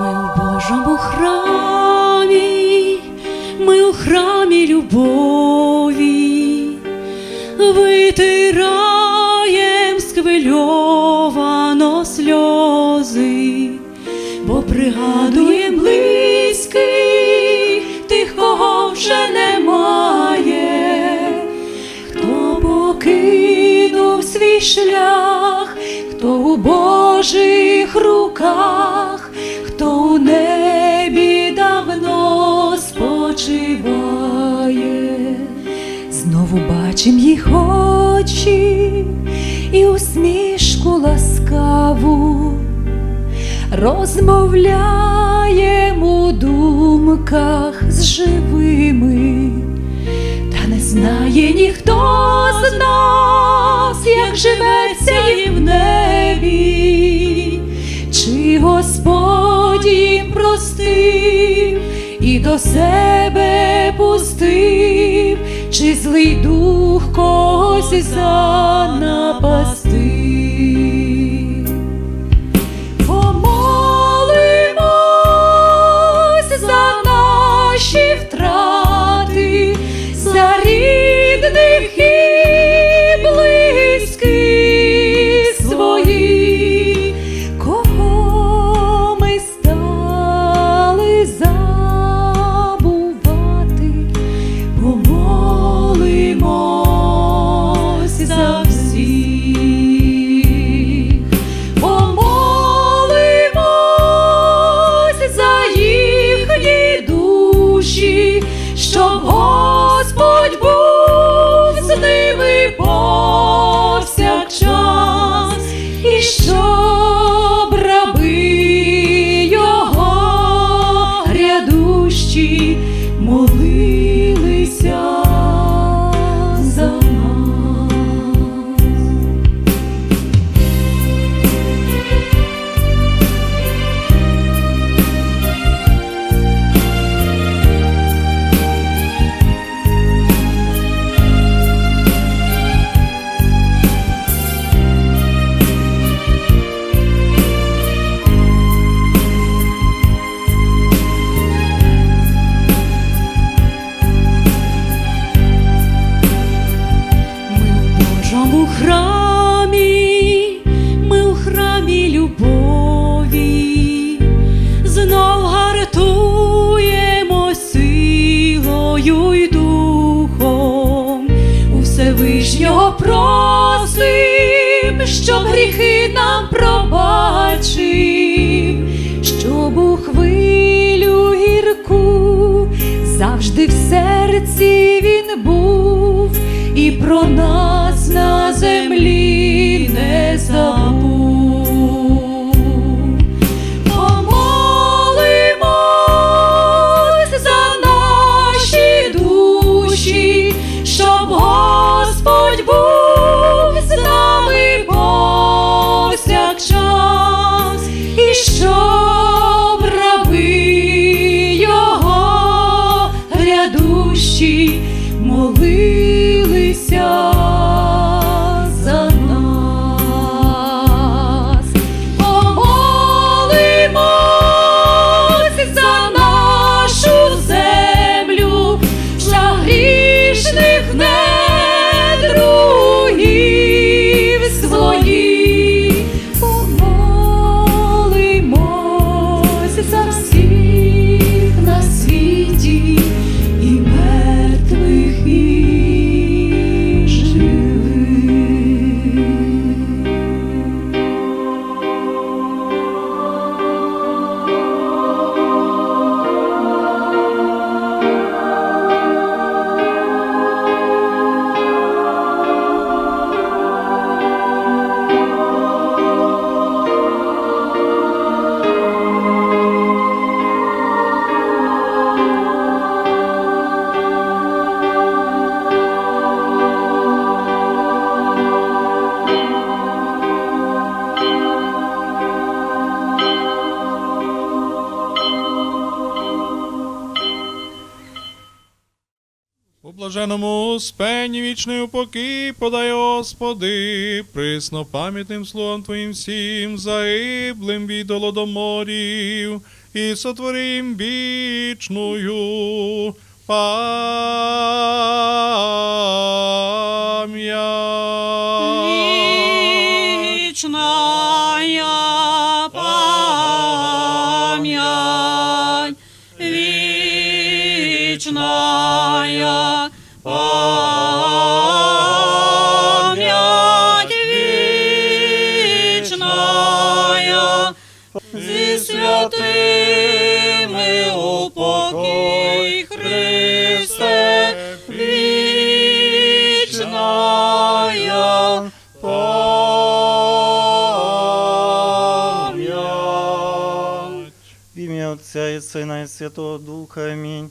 Ми у Божому храмі, ми у храмі любові, витираєм сквильовано сльози, бо пригадуєм близьких тих, кого вже немає, хто покинув свій шлях, хто у Божих руках. Знову бачим їх очі і усмішку ласкаву, розмовляєм у думках з живими, та не знає ніхто з нас, як живеться їм в небі, чи Господь їм простив і до себе пустив, чи злий дух когось за Помолимось щоб храмі, ми у храмі любові, знов гартуємо силою й духом, у Всевишнього просим, щоб гріхи нам пробачив, щоб у хвилю гірку завжди в серці він був і про нас на землі не забув. Блаженому спені вічний упокій подай, Господи, присно пам'ятним словом Твоїм всім загиблим від голодоморів, і сотворим вічною пам'ять. Вечная память, вечная, зі святими упокій Христе, вічная пам'ять. В ім'я Отця і Сина і Святого Духа. Амінь.